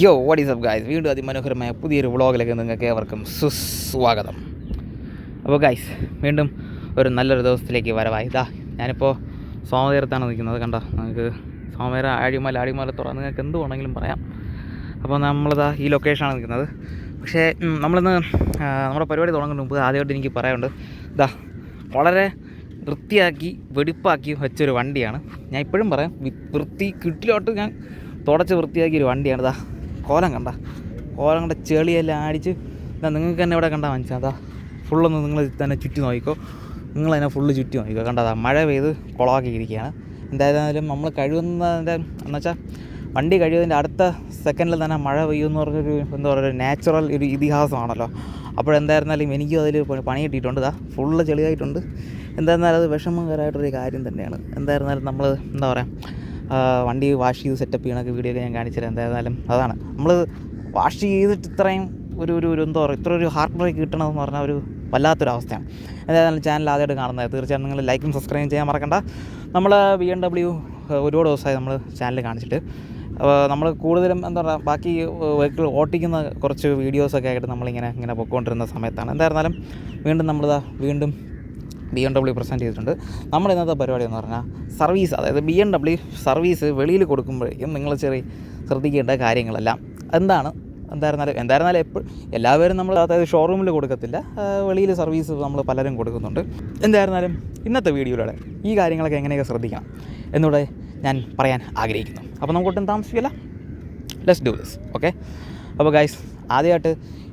യോ what is up guys വീണ്ടും അതിമനോഹരമായ പുതിയൊരു വ്ളോഗിലേക്ക് നിങ്ങൾക്ക് ഏവർക്കും സുസ്വാഗതം. അപ്പോൾ ഗായ്സ് വീണ്ടും ഒരു നല്ലൊരു ദിവസത്തിലേക്ക് വരവായി. ഇതാ ഞാനിപ്പോൾ സോമതീരത്താണ് നിൽക്കുന്നത് കണ്ടോ? നമുക്ക് സോമതീര ആഴിമല ആഴിമലത്തോറ നിങ്ങൾക്ക് എന്ത് വേണമെങ്കിലും പറയാം. അപ്പോൾ നമ്മളിതാ ഈ ലൊക്കേഷനാണ് നിൽക്കുന്നത്. പക്ഷേ നമ്മളിന്ന് നമ്മുടെ പരിപാടി തുടങ്ങുന്നതിന് മുമ്പ് ആദ്യമായിട്ട് എനിക്ക് പറയാനുണ്ട് ഇതാ വളരെ വൃത്തിയാക്കി വെടിപ്പാക്കി വെച്ചൊരു വണ്ടിയാണ്. ഞാൻ ഇപ്പോഴും പറയാം വൃത്തി കിട്ടിലോട്ട് ഞാൻ തുടച്ച് വൃത്തിയാക്കിയൊരു വണ്ടിയാണ് ഇതാ കോലം കണ്ട. കോലം കണ്ട ചെളിയെല്ലാം അടിച്ച് ഇതാ നിങ്ങൾക്ക് തന്നെ ഇവിടെ കണ്ടാൽ മനസ്സിലാ. അതാ ഫുള്ളൊന്ന് നിങ്ങൾ തന്നെ ചുറ്റി നോക്കിക്കോ. നിങ്ങൾ തന്നെ ഫുള്ള് ചുറ്റി നോക്കിക്കോ. കണ്ടതാ മഴ പെയ്ത് കുളമാക്കിയിരിക്കുകയാണ് എന്തായാലും നമ്മൾ കഴിയുന്നതിന്റെ എന്നുവെച്ചാൽ വണ്ടി കഴിയുന്നതിന്റെ അടുത്ത സെക്കൻഡിൽ തന്നെ മഴ പെയ്യുമെന്ന് പറഞ്ഞൊരു എന്താ പറയുക ഒരു നാച്ചുറൽ ഒരു ഇതിഹാസമാണല്ലോ. അപ്പോഴെന്തായിരുന്നാലും എനിക്കും അതിൽ പണി കിട്ടിയിട്ടുണ്ട്. ഇതാ ഫുള്ള് ചെളിയായിട്ടുണ്ട്. എന്തായിരുന്നാലും അത് വിഷമകരമായിട്ടൊരു കാര്യം തന്നെയാണ്. എന്തായിരുന്നാലും നമ്മൾ എന്താ പറയുക വണ്ടി വാഷ് ചെയ്ത് സെറ്റപ്പ് ചെയ്യണൊക്കെ വീഡിയോ ഞാൻ കാണിച്ചില്ല എന്തായാലും അതാണ്. നമ്മൾ വാഷ് ചെയ്തിട്ട് ഇത്രയും ഒരു ഒരു ഒരു എന്താ ഇത്ര ഒരു ഹാർട്ട് ബ്രേക്ക് കിട്ടണമെന്ന് പറഞ്ഞാൽ ഒരു വല്ലാത്തൊരു അവസ്ഥയാണ്. എന്തായാലും ചാനൽ ആദ്യമായിട്ട് കാണുന്നത് തീർച്ചയായും നിങ്ങൾ ലൈക്കും സബ്സ്ക്രൈബും ചെയ്യാൻ മറക്കണ്ട. നമ്മൾ ബി എം ഡബ്ല്യു ഒരുപാട് ദിവസമായി നമ്മൾ ചാനൽ കാണിച്ചിട്ട്. നമ്മൾ കൂടുതലും എന്താ പറയുക ബാക്കി വെഹിക്കിൾ ഓട്ടിക്കുന്ന കുറച്ച് വീഡിയോസൊക്കെ ആയിട്ട് നമ്മളിങ്ങനെ ഇങ്ങനെ പൊയ്ക്കൊണ്ടിരുന്ന സമയത്താണ്. എന്തായിരുന്നാലും വീണ്ടും നമ്മളിതാ വീണ്ടും ബി എം ഡബ്ല്യു പ്രസന്റ് ചെയ്തിട്ടുണ്ട്. നമ്മുടെ ഇന്നത്തെ പരിപാടി എന്ന് പറഞ്ഞാൽ സർവീസ് അതായത് ബി എം ഡബ്ല്യു സർവീസ് വെളിയിൽ കൊടുക്കുമ്പോഴേക്കും നിങ്ങൾ ചെറിയ ശ്രദ്ധിക്കേണ്ട കാര്യങ്ങളെല്ലാം. എന്താണ്? എന്തായിരുന്നാലും എന്തായിരുന്നാലും എപ്പോഴും എല്ലാവരും നമ്മൾ അതായത് ഷോറൂമിൽ കൊടുക്കത്തില്ല. വെളിയിൽ സർവീസ് നമ്മൾ പലരും കൊടുക്കുന്നുണ്ട്. എന്തായിരുന്നാലും ഇന്നത്തെ വീഡിയോയിലൂടെ ഈ കാര്യങ്ങളൊക്കെ എങ്ങനെയൊക്കെ ശ്രദ്ധിക്കണം എന്നൂടെ ഞാൻ പറയാൻ ആഗ്രഹിക്കുന്നു. അപ്പോൾ നമുക്ക് ഒട്ടും താമസിക്കില്ല. ലെറ്റ്സ് ഡു ദിസ് ഓക്കെ അപ്പോൾ ഗൈസ് ആദ്യമായിട്ട്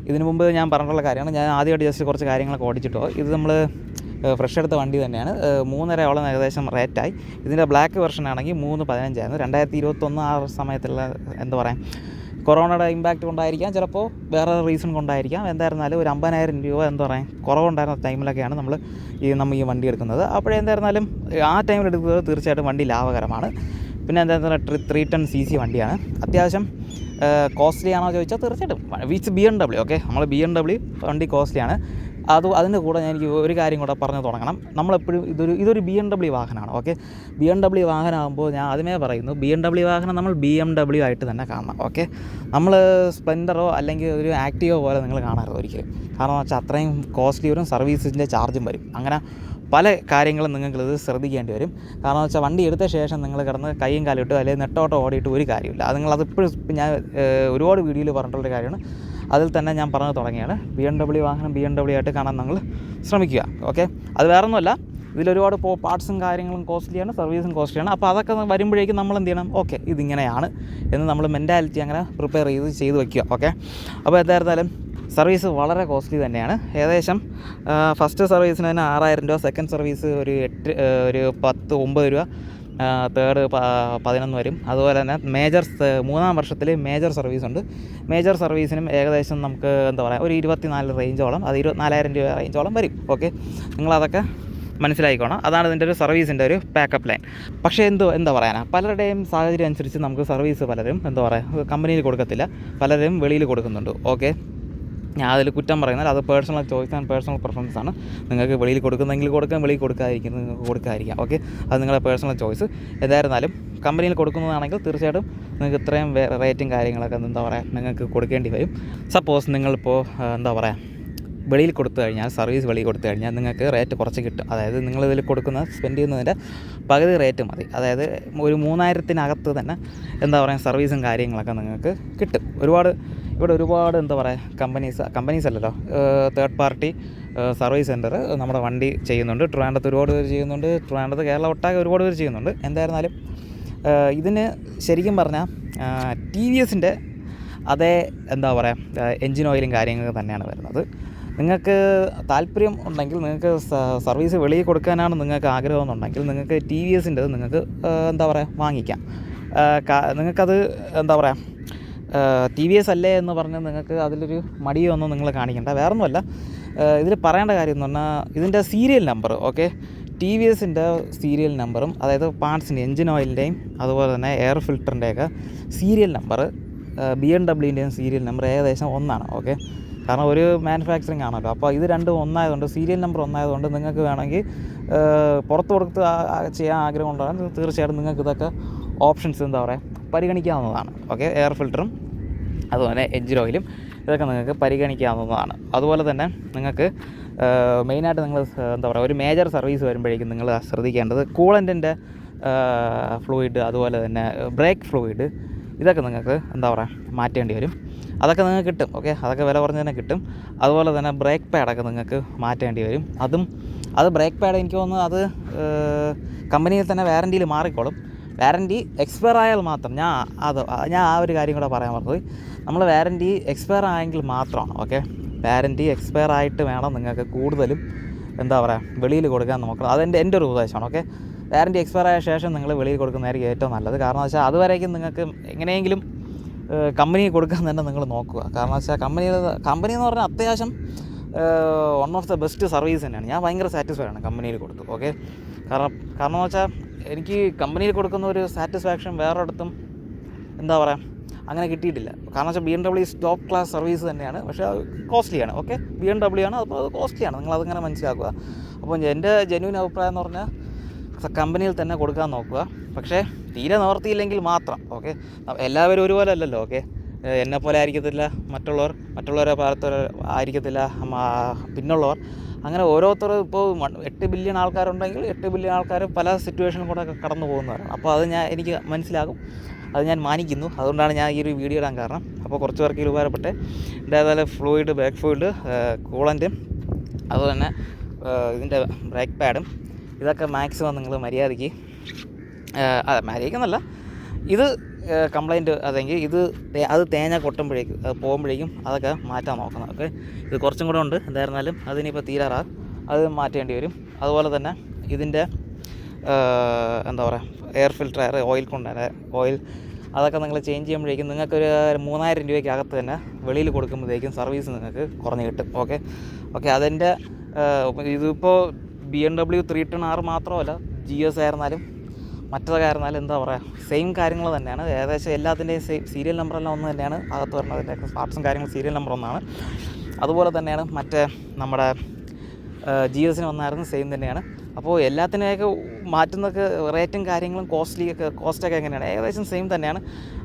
ഇതിനു മുമ്പ് ഞാൻ പറഞ്ഞിട്ടുള്ള കാര്യമാണ്. ഞാൻ ആദ്യമായിട്ട് ജസ്റ്റ് കുറച്ച് കാര്യങ്ങളൊക്കെ ഓടിച്ചിട്ടോ. ഇത് നമ്മൾ ഫ്രഷ് എടുത്ത വണ്ടി തന്നെയാണ്. മൂന്നരയോളം ഏകദേശം റേറ്റായി ഇതിന്റെ ബ്ലാക്ക് വെർഷൻ ആണെങ്കിൽ മൂന്ന് പതിനഞ്ചായിരുന്നു രണ്ടായിരത്തി ഇരുപത്തൊന്ന് ആ സമയത്തുള്ള എന്താ പറയുക കൊറോണയുടെ ഇമ്പാക്റ്റ് കൊണ്ടായിരിക്കാം. ചിലപ്പോൾ വേറെ റീസൺ കൊണ്ടായിരിക്കാം. എന്തായിരുന്നാലും ഒരു അമ്പതിനായിരം രൂപ എന്താ പറയുക കുറവുണ്ടായിരുന്ന ടൈമിലൊക്കെയാണ് നമ്മൾ ഈ നമ്മൾ ഈ വണ്ടി എടുക്കുന്നത്. അപ്പോഴെന്തായിരുന്നാലും ആ ടൈമിൽ എടുക്കുന്നത് തീർച്ചയായിട്ടും വണ്ടി ലാഭകരമാണ്. പിന്നെ എന്താ ത്രീ ടൺ സി സി വണ്ടിയാണ്. അത്യാവശ്യം കോസ്റ്റ്ലി ആണോ ചോദിച്ചാൽ തീർച്ചയായിട്ടും which B M W okay നമ്മൾ ബി എം ഡബ്ല്യു വണ്ടി കോസ്റ്റ്ലിയാണ് അത് അതിന്റെ കൂടെ ഞാൻ എനിക്ക് ഒരു കാര്യം കൂടെ പറഞ്ഞു തുടങ്ങണം. നമ്മളെപ്പോഴും ഇതൊരു ഇതൊരു ബി എം ഡബ്ല്യു വാഹനമാണ് ഓക്കെ ബി എം ഡബ്ല്യു വാഹനമാകുമ്പോൾ ഞാൻ ആദ്യമേ പറയുന്നു ബി എം ഡബ്ല്യു വാഹനം നമ്മൾ ബി എം ഡബ്ല്യു ആയിട്ട് തന്നെ കാണണം ഓക്കെ നമ്മൾ സ്പ്ലെൻഡറോ അല്ലെങ്കിൽ ഒരു ആക്റ്റീവോ പോലെ നിങ്ങൾ കാണരുത് ഒരിക്കലും. കാരണം വെച്ചാൽ അത്രയും കോസ്റ്റ്ലി വരും സർവീസിന്റെ ചാർജും വരും. അങ്ങനെ പല കാര്യങ്ങളും നിങ്ങൾക്കിത് ശ്രദ്ധിക്കേണ്ടി വരും. കാരണം വെച്ചാൽ വണ്ടി എടുത്ത ശേഷം നിങ്ങൾ കിടന്ന് കൈയും കാലം ഇട്ടോ അല്ലെങ്കിൽ നെട്ടോട്ടോ ഓടിയിട്ട് ഒരു കാര്യമില്ല അത് നിങ്ങളത് ഇപ്പോഴും ഇപ്പം ഞാൻ ഒരുപാട് വീഡിയോയിൽ പറഞ്ഞിട്ടുള്ള കാര്യമാണ്. അതിൽ തന്നെ ഞാൻ പറഞ്ഞു തുടങ്ങിയാണ്. ബി എം ഡബ്ല്യു വാഹനം ബി എം ഡബ്ല്യു ആയിട്ട് കാണാൻ നിങ്ങൾ ശ്രമിക്കുക. ഓക്കെ? അത് വേറെ ഒന്നുമല്ല ഇതിലൊരുപാട് ഇപ്പോൾ പാർട്സും കാര്യങ്ങളും കോസ്റ്റ്ലിയാണ് സർവീസും കോസ്റ്റ്ലിയാണ്. അപ്പോൾ അതൊക്കെ വരുമ്പോഴേക്കും നമ്മൾ എന്ത് ചെയ്യണം? ഓക്കെ ഇതിങ്ങനെയാണ് എന്ന് നമ്മൾ മെന്റാലിറ്റി അങ്ങനെ പ്രിപ്പയർ ചെയ്ത് ചെയ്ത് വയ്ക്കുക ഓക്കെ? അപ്പോൾ എന്തായിരുന്നാലും സർവീസ് വളരെ കോസ്റ്റ്ലി തന്നെയാണ്. ഏകദേശം ഫസ്റ്റ് സർവീസിന് തന്നെ ആറായിരം രൂപ സെക്കൻഡ് സർവീസ് ഒരു എട്ട് ഒരു പത്ത് ഒമ്പത് രൂപ തേർഡ് പതിനൊന്ന് വരും. അതുപോലെ തന്നെ മേജർ മൂന്നാം വർഷത്തിൽ മേജർ സർവീസ് ഉണ്ട്. മേജർ സർവീസിനും ഏകദേശം നമുക്ക് എന്താ പറയുക ഒരു ഇരുപത്തിനാല് റേഞ്ചോളം അത് ഇരുപത്തിനാലായിരം രൂപ റേഞ്ചോളം വരും. ഓക്കെ? നിങ്ങളതൊക്കെ മനസ്സിലായിക്കോണം അതാണ് ഇതിന്റെ ഒരു സർവീസിന്റെ ഒരു പാക്കപ്പ് ലൈൻ പക്ഷേ എന്തോ എന്താ പറയാനാ പലരുടെയും സാഹചര്യം അനുസരിച്ച് നമുക്ക് സർവീസ് പലരും എന്താ പറയുക കമ്പനിയിൽ കൊടുക്കത്തില്ല പലരും വെളിയിൽ കൊടുക്കുന്നുണ്ട്. ഓക്കെ? ഞാൻ അതിൽ കുറ്റം പറയുന്നത് അത് personal choice and personal preference ആണ്. നിങ്ങൾക്ക് വെളിയിൽ കൊടുക്കുന്നെങ്കിൽ കൊടുക്കാം വെളിയിൽ കൊടുക്കാതിരിക്കും നിങ്ങൾക്ക് കൊടുക്കാതിരിക്കാം. ഓക്കെ അത് നിങ്ങളുടെ പേഴ്സണൽ ചോയ്സ് എന്തായിരുന്നാലും കമ്പനിയിൽ കൊടുക്കുന്നതാണെങ്കിൽ തീർച്ചയായിട്ടും നിങ്ങൾക്ക് ഇത്രയും റേറ്റും കാര്യങ്ങളൊക്കെ എന്താ പറയുക നിങ്ങൾക്ക് കൊടുക്കേണ്ടി വരും. സപ്പോസ് നിങ്ങളിപ്പോൾ എന്താ പറയുക വെളിയിൽ കൊടുത്തു കഴിഞ്ഞാൽ സർവീസ് വെളിയിൽ കൊടുത്തു കഴിഞ്ഞാൽ നിങ്ങൾക്ക് റേറ്റ് കുറച്ച് കിട്ടും. അതായത് നിങ്ങൾ ഇതിൽ കൊടുക്കുന്ന സ്പെൻഡ് ചെയ്യുന്നതിന്റെ പകുതി റേറ്റ് മതി. അതായത് ഒരു മൂന്നായിരത്തിനകത്ത് തന്നെ എന്താ പറയുക സർവീസും കാര്യങ്ങളൊക്കെ നിങ്ങൾക്ക് കിട്ടും. ഒരുപാട് ഇവിടെ ഒരുപാട് എന്താ പറയുക കമ്പനീസ് കമ്പനീസ് അല്ലല്ലോ തേർഡ് പാർട്ടി സർവീസ് സെന്റർ നമ്മുടെ വണ്ടി ചെയ്യുന്നുണ്ട്. ട്രിവാൻഡ്രത്ത് ഒരുപാട് പേര് ചെയ്യുന്നുണ്ട്. ട്രിവാൻഡ്രത്ത് കേരള ഒട്ടാകെ ഒരുപാട് പേര് ചെയ്യുന്നുണ്ട്. എന്തായിരുന്നാലും ഇതിന് ശരിക്കും പറഞ്ഞാൽ ടി വി എസിന്റെ അതേ എന്താ പറയുക എൻജിൻ ഓയിലും കാര്യങ്ങളൊക്കെ തന്നെയാണ് വരുന്നത്. നിങ്ങൾക്ക് താല്പര്യം ഉണ്ടെങ്കിൽ നിങ്ങൾക്ക് സർവീസ് വെളിയിൽ കൊടുക്കാനാണ് നിങ്ങൾക്ക് ആഗ്രഹം എന്നുണ്ടെങ്കിൽ നിങ്ങൾക്ക് ടി വി എസിന്റെ നിങ്ങൾക്ക് എന്താ പറയുക വാങ്ങിക്കാം. നിങ്ങൾക്കത് എന്താ പറയുക ടി വി എസ് അല്ലേ എന്ന് പറഞ്ഞ് നിങ്ങൾക്ക് അതിലൊരു മടിയൊന്നും നിങ്ങൾ കാണിക്കേണ്ട. വേറൊന്നുമല്ല. ഇതിൽ പറയേണ്ട കാര്യം എന്ന് പറഞ്ഞാൽ ഇതിന്റെ serial number okay T V എസിന്റെ സീരിയൽ നമ്പറും അതായത് പാർട്സിന്റെ എഞ്ചിൻ ഓയിലിന്റെയും അതുപോലെ തന്നെ എയർ ഫിൽറ്ററിന്റെയൊക്കെ സീരിയൽ നമ്പർ ബി എം ഡബ്ല്യുവിന്റെയും സീരിയൽ നമ്പർ ഏകദേശം ഒന്നാണ് ഓക്കെ കാരണം ഒരു മാനുഫാക്ചറിങ് ആണല്ലോ. അപ്പോൾ ഇത് രണ്ടും ഒന്നായതുകൊണ്ട് സീരിയൽ നമ്പർ ഒന്നായതുകൊണ്ട് നിങ്ങൾക്ക് വേണമെങ്കിൽ പുറത്ത് കൊടുത്ത് ചെയ്യാൻ ആഗ്രഹം ഉണ്ടാകാൻ തീർച്ചയായിട്ടും നിങ്ങൾക്ക് ഇതൊക്കെ ഓപ്ഷൻസ് എന്താ പറയുക പരിഗണിക്കാവുന്നതാണ്. ഓക്കെ എയർ ഫിൽറ്ററും അതുപോലെ എഞ്ചിൻ ഓയിലും ഇതൊക്കെ നിങ്ങൾക്ക് പരിഗണിക്കാവുന്നതാണ്. അതുപോലെ തന്നെ നിങ്ങൾക്ക് മെയിനായിട്ട് നിങ്ങൾ എന്താ പറയുക ഒരു മേജർ സർവീസ് വരുമ്പോഴേക്കും നിങ്ങൾ ശ്രദ്ധിക്കേണ്ടത് കൂളന്റിന്റെ ഫ്ലൂയിഡ് അതുപോലെ തന്നെ ബ്രേക്ക് ഫ്ലൂയിഡ് ഇതൊക്കെ നിങ്ങൾക്ക് എന്താ പറയുക മാറ്റേണ്ടി വരും. അതൊക്കെ നിങ്ങൾക്ക് കിട്ടും. ഓക്കെ അതൊക്കെ വില കുറഞ്ഞ് തന്നെ കിട്ടും. അതുപോലെ തന്നെ ബ്രേക്ക് പാഡൊക്കെ നിങ്ങൾക്ക് മാറ്റേണ്ടി വരും. അതും അത് ബ്രേക്ക് പാഡ് എനിക്ക് തോന്നുന്നു അത് കമ്പനിയിൽ തന്നെ വാറന്റിയിൽ മാറിക്കോളും. വാറന്റി എക്സ്പയർ ആയാൽ മാത്രം. ഞാൻ അത് ഞാൻ ആ ഒരു കാര്യം കൂടെ പറയാൻ പറഞ്ഞത് നമ്മൾ വാറന്റി എക്സ്പയർ ആയെങ്കിൽ മാത്രമാണ് ഓക്കെ വാറന്റി എക്സ്പയർ ആയിട്ട് വേണം നിങ്ങൾക്ക് കൂടുതലും എന്താ പറയുക വെളിയിൽ കൊടുക്കാൻ നോക്കണം അതെന്റെ എന്റെ ഒരു ഉദ്ദേശമാണ് ഓക്കെ വാറന്റി എക്സ്പയർ ആയ ശേഷം നിങ്ങൾ വെളിയിൽ കൊടുക്കുന്നതായിരിക്കും ഏറ്റവും നല്ലത്. കാരണം വെച്ചാൽ അതുവരേക്കും നിങ്ങൾക്ക് എങ്ങനെയെങ്കിലും കമ്പനി കൊടുക്കാൻ തന്നെ നിങ്ങൾ നോക്കുക. കാരണം വെച്ചാൽ കമ്പനി കമ്പനി എന്ന് പറഞ്ഞാൽ അത്യാവശ്യം one of the best service തന്നെയാണ്. ഞാൻ ഭയങ്കര സാറ്റിസ്ഫൈഡ് ആണ് കമ്പനിയിൽ കൊടുത്തു ഓക്കെ കാരണം കാരണം എന്ന് വെച്ചാൽ എനിക്ക് കമ്പനിയിൽ കൊടുക്കുന്ന ഒരു സാറ്റിസ്ഫാക്ഷൻ വേറൊരിടത്തും എന്താ പറയുക അങ്ങനെ കിട്ടിയിട്ടില്ല. കാരണം വെച്ചാൽ B M W top class service തന്നെയാണ്. പക്ഷേ അത് കോസ്റ്റ്ലിയാണ് ഓക്കെ ബി എം ഡബ്ല്യു ആണ് അപ്പോൾ അത് കോസ്റ്റ്ലിയാണ് നിങ്ങൾ അതിങ്ങനെ മനസ്സിലാക്കുക. അപ്പോൾ എന്റെ ജെന്യൂൻ അഭിപ്രായം എന്ന് പറഞ്ഞാൽ കമ്പനിയിൽ തന്നെ കൊടുക്കാൻ നോക്കുക. പക്ഷേ തീരെ നിവർത്തിയില്ലെങ്കിൽ മാത്രം ഓക്കെ എല്ലാവരും ഒരുപോലെ അല്ലല്ലോ ഓക്കെ എന്നെ പോലെ ആയിരിക്കത്തില്ല. മറ്റുള്ളവർ മറ്റുള്ളവരെ ഭാഗത്ത് ആയിരിക്കത്തില്ല. പിന്നുള്ളവർ. അങ്ങനെ ഓരോരുത്തർ ഇപ്പോൾ എട്ട് ബില്യൺ ആൾക്കാരുണ്ടെങ്കിൽ എട്ട് ബില്യൺ ആൾക്കാർ പല സിറ്റുവേഷനും കൂടെ കടന്നു പോകുന്നവരാണ്. അപ്പോൾ അത് ഞാൻ എനിക്ക് മനസ്സിലാകും. അത് ഞാൻ മാനിക്കുന്നു. അതുകൊണ്ടാണ് ഞാൻ ഈ ഒരു വീഡിയോ ഇടാൻ കാരണം. അപ്പോൾ കുറച്ച് പേർക്ക് ഉപകാരപ്പെട്ടെ. എന്റെ അതുപോലെ ഫ്ലൂയിഡ് ബാക്ക് ഫ്ലൂയിഡ് കൂളന്റും അതുപോലെ തന്നെ ഇതിന്റെ ബ്രേക്ക് പാഡും ഇതൊക്കെ മാക്സിമം നിങ്ങൾ മര്യാദയ്ക്ക് അതെ മര്യാദയ്ക്കെന്നല്ല ഇത് കംപ്ലൈന്റ് അതെങ്കിൽ ഇത് അത് തേങ്ങ കൊട്ടുമ്പോഴേക്കും അത് പോകുമ്പോഴേക്കും അതൊക്കെ മാറ്റാൻ നോക്കണം. ഓക്കെ? ഇത് കുറച്ചും കൂടെ ഉണ്ട്. എന്തായിരുന്നാലും അതിനിപ്പോൾ തീരാറാ. അത് മാറ്റേണ്ടി വരും. അതുപോലെ തന്നെ ഇതിന്റെ എന്താ പറയുക എയർ ഫിൽറ്റർ ഓയിൽ കൊണ്ടുവരെ ഓയിൽ അതൊക്കെ നിങ്ങൾ ചേഞ്ച് ചെയ്യുമ്പോഴേക്കും നിങ്ങൾക്കൊരു മൂന്നായിരം രൂപയ്ക്ക് അകത്ത് തന്നെ വെളിയിൽ കൊടുക്കുമ്പോഴത്തേക്കും സർവീസ് നിങ്ങൾക്ക് കുറഞ്ഞ് കിട്ടും. ഓക്കെ? ഓക്കെ അതിന്റെ ഇതിപ്പോൾ B M W three ten ആറ് മാത്രമല്ല ജി എസ് ആയിരുന്നാലും മറ്റതൊക്കെ ആയിരുന്നാലും എന്താ പറയുക സെയിം കാര്യങ്ങൾ തന്നെയാണ്. ഏകദേശം എല്ലാത്തിന്റെയും സെയിം സീരിയൽ നമ്പറെല്ലാം ഒന്ന് തന്നെയാണ് അകത്ത് വരുന്നതിന്റെ പാർട്സും കാര്യങ്ങളും സീരിയൽ നമ്പർ ഒന്നാണ്. അതുപോലെ തന്നെയാണ് മറ്റേ നമ്മുടെ ജി എസിന് വന്നായിരുന്നു സെയിം തന്നെയാണ്. അപ്പോൾ എല്ലാത്തിനെയൊക്കെ മാറ്റുന്നൊക്കെ റേറ്റും കാര്യങ്ങളും കോസ്റ്റ്ലി ഒക്കെ കോസ്റ്റൊക്കെ എങ്ങനെയാണ്? ഏകദേശം സെയിം തന്നെയാണ്.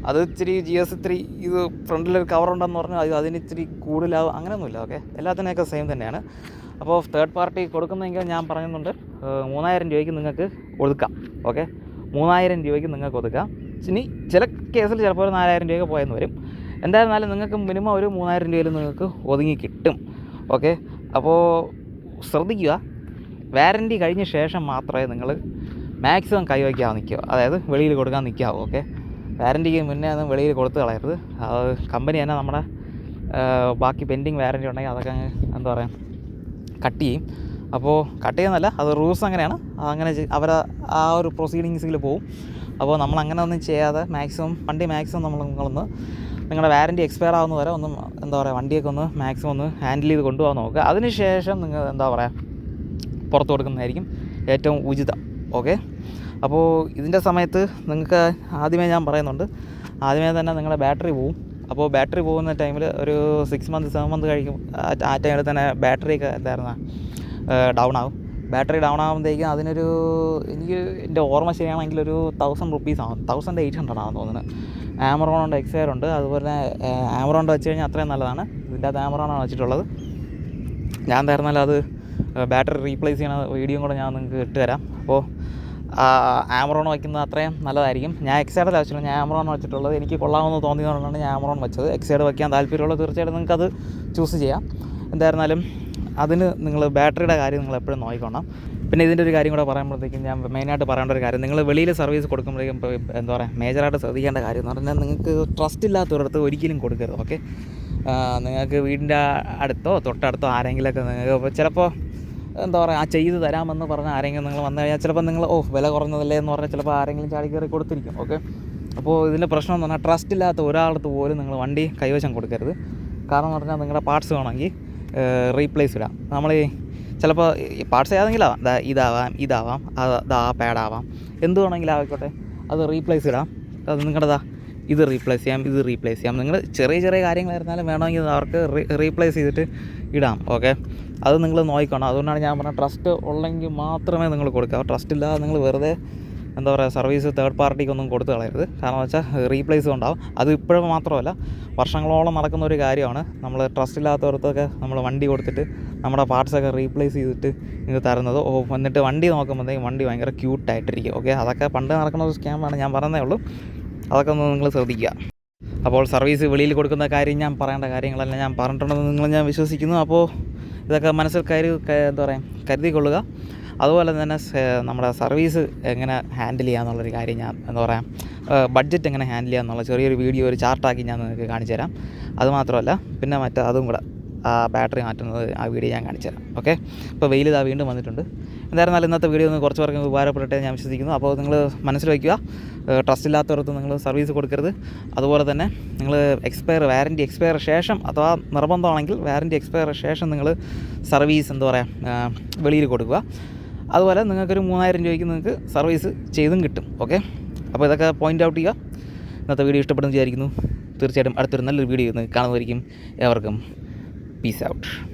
അത് ഇച്ചിരി ജി എസ് ഇത്തിരി ഇത് ഫ്രണ്ടിലൊരു കവർ ഉണ്ടെന്ന് പറഞ്ഞാൽ അത് അതിന് ഇത്തിരി കൂടുതലാവും. അങ്ങനെയൊന്നുമില്ല ഓക്കെ എല്ലാത്തിനെയൊക്കെ സെയിം തന്നെയാണ്. അപ്പോൾ തേർഡ് പാർട്ടി കൊടുക്കുന്നതെങ്കിൽ ഞാൻ പറയുന്നുണ്ട് മൂവായിരം രൂപയ്ക്ക് നിങ്ങൾക്ക് കൊടുക്കാം ഓക്കെ മൂന്നായിരം രൂപയ്ക്ക് നിങ്ങൾക്ക് ഒതുക്കാം. ഇനി ചില കേസിൽ ചിലപ്പോൾ ഒരു നാലായിരം രൂപയൊക്കെ പോയെന്ന് വരും. എന്തായിരുന്നാലും നിങ്ങൾക്ക് മിനിമം ഒരു മൂവായിരം രൂപയിൽ നിങ്ങൾക്ക് ഒതുങ്ങി കിട്ടും. ഓക്കെ? അപ്പോൾ ശ്രദ്ധിക്കുക. വാരന്റി കഴിഞ്ഞ ശേഷം മാത്രമേ നിങ്ങൾ മാക്സിമം കൈവയ്ക്കാൻ നിൽക്കുക. അതായത് വെളിയിൽ കൊടുക്കാൻ നിൽക്കാവൂ ഓക്കെ? വാരന്റിക്ക് മുന്നേ ഒന്നും വെളിയിൽ കൊടുത്ത് കളയരുത്. അത് കമ്പനി തന്നെ നമ്മുടെ ബാക്കി പെൻഡിങ് വാരന്റി ഉണ്ടെങ്കിൽ അതൊക്കെ അങ്ങ് എന്താ പറയുക കട്ട് ചെയ്യും. അപ്പോൾ കട്ട് ചെയ്യുന്നല്ല അത് റൂൾസ് അങ്ങനെയാണ്. അങ്ങനെ അവർ ആ ഒരു പ്രൊസീഡിങ്സിൽ പോകും അപ്പോൾ നമ്മൾ അങ്ങനെ ഒന്നും ചെയ്യാതെ മാക്സിമം വണ്ടി മാക്സിമം നമ്മൾ നിങ്ങളൊന്ന് നിങ്ങളുടെ വാറന്റി എക്സ്പയർ ആവുന്ന വരെ ഒന്നും എന്താ പറയുക വണ്ടിയൊക്കെ ഒന്ന് മാക്സിമം ഒന്ന് ഹാൻഡിൽ ചെയ്ത് കൊണ്ടുപോകാൻ നോക്കുക. അതിനുശേഷം നിങ്ങൾ എന്താ പറയുക പുറത്ത് കൊടുക്കുന്നതായിരിക്കും ഏറ്റവും ഉചിതം. ഓക്കെ അപ്പോൾ ഇതിന്റെ സമയത്ത് നിങ്ങൾക്ക് ആദ്യമേ ഞാൻ പറയുന്നുണ്ട്. ആദ്യമേ തന്നെ നിങ്ങളുടെ ബാറ്ററി പോവും. അപ്പോൾ ബാറ്ററി പോകുന്ന ടൈമിൽ ഒരു സിക്സ് മന്ത് സെവൻ മന്ത് കഴിക്കും. ആ ടൈമിൽ തന്നെ ബാറ്ററിയൊക്കെ എന്തായിരുന്ന ഡൗൺ ആവും. ബാറ്ററി ഡൗൺ ആകുമ്പോഴത്തേക്കും അതിനൊരു എനിക്ക് എന്റെ ഓർമ്മ ശരിയാണെങ്കിൽ ഒരു തൗസൻഡ് റുപ്പീസ് ആവും തൗസൻഡ് എയ്റ്റ് ഹൺഡ്രഡ് ആണെന്ന് തോന്നുന്നത് ആമറോൺ ഉണ്ട് എക്സയർ ഉണ്ട്. അതുപോലെ ആമറോൺ വെച്ച് കഴിഞ്ഞാൽ അത്രയും നല്ലതാണ്. ഇതിന്റെ അകത്ത് ആമറോണാണ് വെച്ചിട്ടുള്ളത്. ഞാൻ തരുന്നാൽ അത് ബാറ്ററി റീപ്ലേസ് ചെയ്യണ വീഡിയോ കൂടെ ഞാൻ നിങ്ങൾക്ക് ഇട്ട് തരാം. അപ്പോൾ ആമറോൺ വയ്ക്കുന്നത് അത്രയും നല്ലതായിരിക്കും. ഞാൻ എക്സൈഡ് വെച്ചിട്ടുണ്ട്. ഞാൻ ആമറോൺ വെച്ചിട്ടുള്ളത് എനിക്ക് കൊള്ളാമെന്ന് തോന്നിയതുകൊണ്ടാണ് ഞാൻ ആമറോൺ വെച്ചത്. എക്സൈഡ് വയ്ക്കാൻ താല്പര്യമുള്ള തീർച്ചയായിട്ടും നിങ്ങൾക്കത് ചൂസ് ചെയ്യാം. എന്തായിരുന്നാലും അതിന് നിങ്ങൾ ബാറ്ററിയുടെ കാര്യം നിങ്ങൾ എപ്പോഴും നോക്കിക്കോണം. പിന്നെ ഇതിന്റെ ഒരു കാര്യം കൂടെ പറയുമ്പോഴത്തേക്കും ഞാൻ മെയിനായിട്ട് പറയേണ്ട ഒരു കാര്യം നിങ്ങൾ വെളിയിൽ സർവീസ് കൊടുക്കുമ്പോഴേക്കും എന്താ പറയുക മേജറായിട്ട് ശ്രദ്ധിക്കേണ്ട കാര്യം എന്ന് പറഞ്ഞാൽ നിങ്ങൾക്ക് ട്രസ്റ്റ് ഇല്ലാത്തവരടുത്ത് ഒരിക്കലും കൊടുക്കരുത് ഓക്കെ നിങ്ങൾക്ക് വീടിന്റെ അടുത്തോ തൊട്ടടുത്തോ ആരെങ്കിലുമൊക്കെ നിങ്ങൾക്ക് ചിലപ്പോൾ എന്താ പറയുക ആ ചെയ്ത് തരാമെന്ന് പറഞ്ഞ ആരെങ്കിലും നിങ്ങൾ വന്നു കഴിഞ്ഞാൽ ചിലപ്പോൾ നിങ്ങൾ ഓ വില കുറഞ്ഞതല്ലേ എന്ന് പറഞ്ഞാൽ ചിലപ്പോൾ ആരെങ്കിലും ചാടി കയറി കൊടുത്തിരിക്കും ഓക്കെ അപ്പോൾ ഇതിന്റെ പ്രശ്നം എന്ന് പറഞ്ഞാൽ ട്രസ്റ്റ് ഇല്ലാത്ത ഒരാളടുത്ത് പോലും നിങ്ങൾ വണ്ടി കൈവശം കൊടുക്കരുത്. കാരണം എന്ന് പറഞ്ഞാൽ നിങ്ങളുടെ പാർട്സ് വേണമെങ്കിൽ റീപ്ലേസ് ഇടാം. നമ്മൾ ചിലപ്പോൾ പാർട്സ് ഏതെങ്കിലും ഇതാവാം ഇതാവാം അത് പാഡാവാം എന്ത് വേണമെങ്കിലും ആയിക്കോട്ടെ. അത് റീപ്ലേസ് ഇടാം. അത് നിങ്ങളുടെതാ ഇത് റീപ്ലേസ് ചെയ്യാം ഇത് റീപ്ലേസ് ചെയ്യാം. നിങ്ങൾ ചെറിയ ചെറിയ കാര്യങ്ങളായിരുന്നാലും വേണമെങ്കിൽ അവർക്ക് റീപ്ലേസ് ചെയ്തിട്ട് ഇടാം. ഓക്കെ അത് നിങ്ങൾ നോക്കിക്കണം. അതുകൊണ്ടാണ് ഞാൻ പറഞ്ഞത് ട്രസ്റ്റ് ഉള്ളെങ്കിൽ മാത്രമേ നിങ്ങൾ കൊടുക്കുക ട്രസ്റ്റ് ഇല്ലാതെ നിങ്ങൾ വെറുതെ എന്താ പറയുക സർവീസ് തേർഡ് പാർട്ടിക്കൊന്നും കൊടുത്തു കളയരുത്. കാരണം വെച്ചാൽ റീപ്ലേസ് ഉണ്ടാവും അത് ഇപ്പോഴും മാത്രമല്ല വർഷങ്ങളോളം നടക്കുന്ന ഒരു കാര്യമാണ്. നമ്മൾ ട്രസ്റ്റ് ഇല്ലാത്തവർക്കൊക്കെ നമ്മൾ വണ്ടി കൊടുത്തിട്ട് നമ്മുടെ പാർട്സൊക്കെ റീപ്ലേസ് ചെയ്തിട്ട് ഇത് തരുന്നത്. ഓ എന്നിട്ട് വണ്ടി നോക്കുമ്പോഴത്തേക്കും വണ്ടി ഭയങ്കര ക്യൂട്ടായിട്ടിരിക്കും ഓക്കെ അതൊക്കെ പണ്ട് നടക്കുന്ന ഒരു സ്കാമാണ് ഞാൻ പറഞ്ഞതേ ഉള്ളൂ. അതൊക്കെ ഒന്ന് നിങ്ങൾ ശ്രദ്ധിക്കുക. അപ്പോൾ സർവീസ് വെളിയിൽ കൊടുക്കുന്ന കാര്യം ഞാൻ പറയേണ്ട കാര്യങ്ങളെല്ലാം ഞാൻ പറഞ്ഞിട്ടുണ്ടെന്ന് നിങ്ങൾ ഞാൻ വിശ്വസിക്കുന്നു. അപ്പോൾ ഇതൊക്കെ മനസ്സിൽ കരു എന്താ പറയുക കരുതിക്കൊള്ളുക. അതുപോലെ തന്നെ നമ്മുടെ സർവീസ് എങ്ങനെ ഹാൻഡിൽ ചെയ്യാന്നുള്ളൊരു കാര്യം ഞാൻ എന്താ പറയുക ബഡ്ജറ്റ് എങ്ങനെ ഹാൻഡിൽ ചെയ്യാന്നുള്ള ചെറിയൊരു വീഡിയോ ഒരു ചാർട്ടാക്കി ഞാൻ നിങ്ങൾക്ക് കാണിച്ചു തരാം. അതുമാത്രമല്ല പിന്നെ മറ്റേ അതും കൂടെ ആ ബാറ്ററി മാറ്റുന്നത് ആ വീഡിയോ ഞാൻ കാണിച്ചു തരാം. ഓക്കെ? ഇപ്പോൾ വെയിൽ ഇതാ വീണ്ടും വന്നിട്ടുണ്ട്. എന്തായിരുന്നാലും ഇന്നത്തെ വീഡിയോ ഒന്ന് കുറച്ച് പേർക്ക് ഉപകാരപ്പെട്ടെ ഞാൻ വിശ്വസിക്കുന്നു. അപ്പോൾ നിങ്ങൾ മനസ്സിൽ വയ്ക്കുക ട്രസ്റ്റ് ഇല്ലാത്തവർക്ക് നിങ്ങൾ സർവീസ് കൊടുക്കരുത്. അതുപോലെ തന്നെ നിങ്ങൾ എക്സ്പയർ വാറന്റി എക്സ്പയർ ശേഷം അഥവാ നിർബന്ധമാണെങ്കിൽ വാറന്റി എക്സ്പയർ ശേഷം നിങ്ങൾ സർവീസ് എന്താ പറയുക വെളിയിൽ കൊടുക്കുക. അതുപോലെ നിങ്ങൾക്കൊരു മൂവായിരം രൂപയ്ക്ക് നിങ്ങൾക്ക് സർവീസ് ചെയ്തും കിട്ടും ഓക്കെ അപ്പോൾ ഇതൊക്കെ പോയിന്റ് ഔട്ട് ചെയ്യുക. ഇന്നത്തെ വീഡിയോ ഇഷ്ടപ്പെടുന്നു വിചാരിക്കുന്നു. തീർച്ചയായിട്ടും അടുത്തൊരു നല്ലൊരു വീഡിയോ കാണുന്നതായിരിക്കും. ഏവർക്കും പീസ് ഔട്ട്